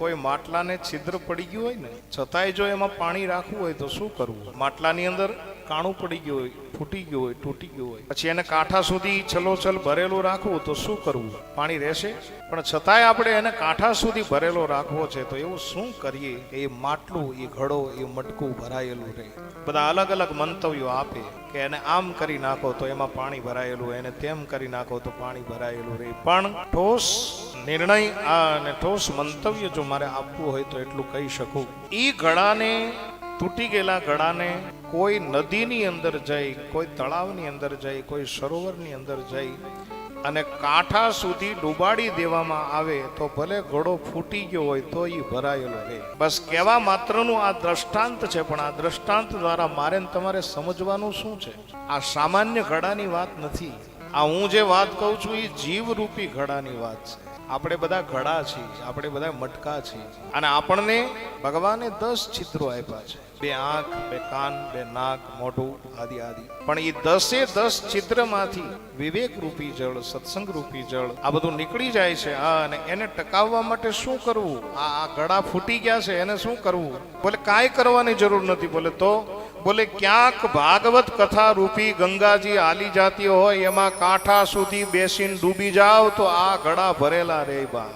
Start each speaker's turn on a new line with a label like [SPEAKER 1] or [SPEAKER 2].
[SPEAKER 1] કોઈ માટલાને છિદ્ર પડી ગયું હોય ને, છતાંય જો એમાં પાણી રાખવું હોય તો શું કરવું? માટલાની અંદર કાણું પડી ગયું હોય, ફૂટી ગયું હોય, તૂટી ગયું હોય. પછી એને કાંઠા સુધી છલોછલ ભરેલું રાખવું તો શું કરવું? પાણી રહેશે? પણ છતાંય આપણે એને કાંઠા સુધી ભરેલો રાખવો છે તો એવું શું કરીએ? એ માટલું, એ ઘડો, એ મટકું ભરાયેલું રહે. બધા અલગ અલગ મંતવ્યો આપે કે એને આમ કરી નાખો તો એમાં પાણી ભરાયેલું, એને તેમ કરી નાખો તો પાણી ભરાયેલું રહે. પણ ઠોસ નિર્ણય અને ઠોસ મંતવ્ય જો મારે આપવું હોય તો એટલું કહી શકું. એ ઘડાને તૂટી ગયેલા ઘડાને કોઈ નદીની અંદર જઈ, કોઈ તળાવની અંદર જઈ, કોઈ સરોવરની અંદર જઈ અને કાંઠા સુધી ડૂબાડી દેવામાં આવે તો ભલે ઘોડો ફૂટી ગયો હોય તો એ ભરાયેલો રહે. બસ કહેવા માત્રનું આ દ્રષ્ટાંત છે, પણ આ દ્રષ્ટાંત દ્વારા મારે તમારે સમજવાનું શું છે? આ સામાન્ય ઘડાની વાત નથી. આ હું જે વાત કહું છું એ જીવરૂપી ઘડાની વાત છે. આપણે બધા ઘડા છીએ, આપણે બધા મટકા છીએ. અને આપણને ભગવાને દસ છિદ્રો આપ્યા છે. બે આંખ, બે કાન, બે નાક, મોઢું, આદિ આદિ. પણ એ દસે દસ છિદ્રમાંથી વિવેક રૂપી જળ સત્સંગ રૂપી જળ, આ બધું નીકળી જાય છે. આ અને એને ટકાવવા માટે શું કરવું? આ ગળા ફૂટી ગયા છે, એને શું કરવું? બોલે, કાંઈ કરવાની જરૂર નથી. બોલે, તો? બોલે, ક્યાંક ભાગવત કથા રૂપી ગંગાજી આલી જાતી હોય, એમાં કાંઠા સુધી બેસીને ડૂબી જાવ, તો આ ઘડા ભરેલા રે બા.